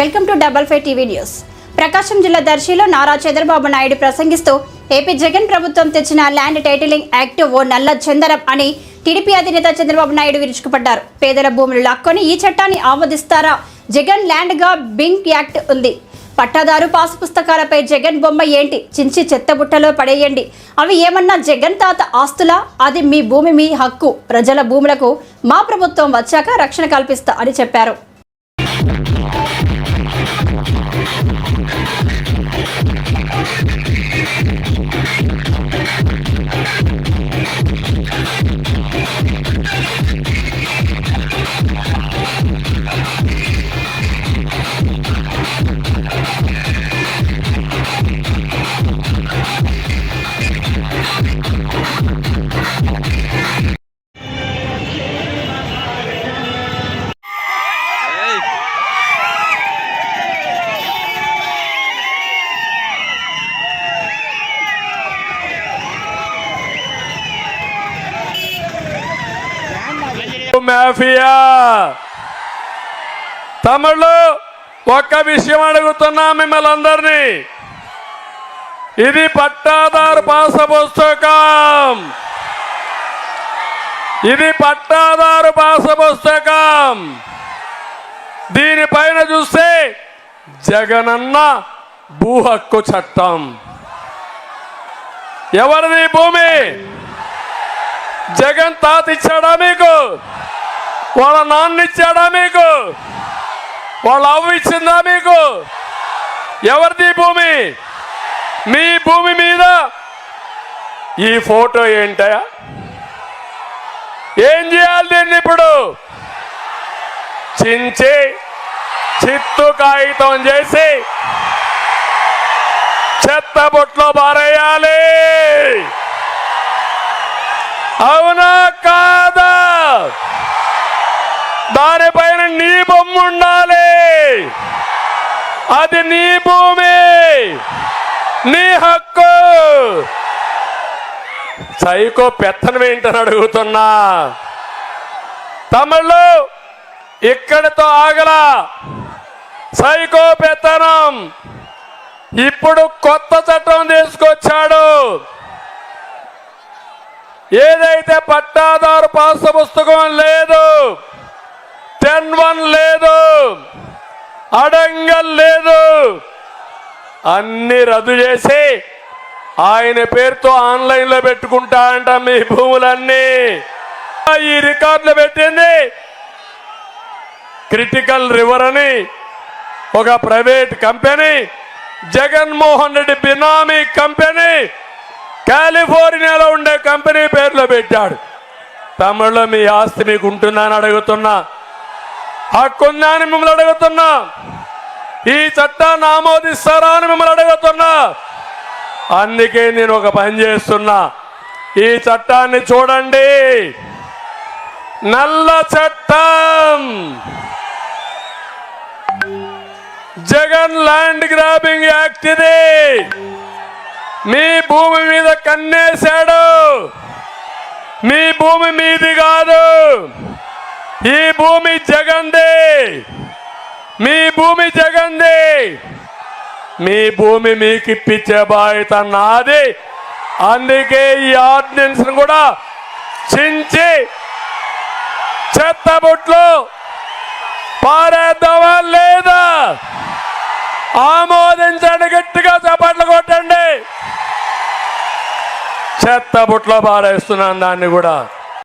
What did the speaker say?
Welcome to double five TV news. Prakasam జిల్లా దర్శిలో నారా చంద్రబాబు నాయుడు ప్రసంగిస్తూ ఏపీ జగన్ ప్రభుత్వం తెచ్చిన ల్యాండ్ టైటిలింగ్ యాక్ట్ ఓ నల్ల చందరం అని టీడీపీ అధినేత చంద్రబాబు నాయుడు విరుచుకుపడ్డారు. పేదల భూములు లాక్కొని ఈ చట్టాన్ని ఆమోదిస్తారా? జగన్ ల్యాండ్గా బింక్ యాక్ట్ ఉంది. పట్టాదారు పాసు పుస్తకాలపై జగన్ బొమ్మ ఏంటి? చించి చెత్తబుట్టలో పడేయండి. అవి ఏమన్నా జగన్ తాత ఆస్తులా? అది మీ భూమి మీ హక్కు. ప్రజల భూములకు మా ప్రభుత్వం వచ్చాక రక్షణ కల్పిస్తా అని చెప్పారు. మాఫియా. తమిళ్ళు ఒక్క విషయం అడుగుతున్నా మిమ్మల్ని అందరినీ. ఇది పట్టాదారు పాస పుస్తకం ఇది పట్టాదారు పాస పుస్తకం దీనిపైన చూస్తే జగనన్న భూ హక్కు చట్టం. ఎవరిది భూమి? జగన్ తాత ఇచ్చాడా మీకు? వాళ్ళ నాన్న ఇచ్చాడా మీకు? వాళ్ళ అవ్వ ఇచ్చిందా మీకు? ఎవరిది భూమి? మీ భూమి మీద? ఈ ఫోటో ఏంటయా ఏం చేయాలి దీన్ని ఇప్పుడు? చించి చిత్తు కాగితం చేసి చెత్త బొట్లో పారేయాలి. అవునా కాదా? దానిపైన నీ బొమ్మ ఉండాలి. అది నీ భూమి. నీ హక్కు. సైకో పెత్తనం ఏంటని అడుగుతున్నా. తమిళ్ళు ఇక్కడితో ఆగల సైకో పెత్తనం ఇప్పుడు కొత్త చట్టం తీసుకొచ్చాడు. ఏదైతే పట్టాదారు పాస పుస్తకం లేదు టెన్ వన్ లేదు. అడంగల్ లేదు అన్ని రద్దు చేసి ఆయన పేరుతో ఆన్లైన్లో పెట్టుకుంటా అంట మీ భూములన్నీ. ఈ రికార్డులు పెట్టింది క్రిటికల్ రివర్ అని ఒక ప్రైవేట్ కంపెనీ జగన్మోహన్ రెడ్డి బినామీ కంపెనీ కాలిఫోర్నియాలో ఉండే కంపెనీ పేర్లో పెట్టాడు. తమిళలో మీ ఆస్తి మీకు ఉంటుందని అడుగుతున్నా. హక్కుందా అని మిమ్మల్ని అడుగుతున్నా. ఈ చట్టాన్ని ఆమోదిస్తారా అని మిమ్మల్ని అడుగుతున్నా. అందుకే నేను ఒక పని చేస్తున్నా. ఈ చట్టాన్ని చూడండి. నల్ల చట్టం. జగన్ ల్యాండ్ గ్రాబింగ్ యాక్ట్ ఇది. మీ భూమి మీద కన్నేశాడు. మీ భూమి మీది కాదు. ఈ భూమి జగందే. మీ భూమి జగందే. మీ భూమి మీకు ఇప్పించే బాధ్యత నాది. అందుకే ఈ ఆర్డినెన్స్ కూడా చించి చెత్తబుట్లు పారేద్దామా లేదా? ఆమోదించండి గట్టిగా చప్పట్లు కొట్టండి. చెత్త బుట్లో పారేస్తున్నాను దాన్ని కూడా.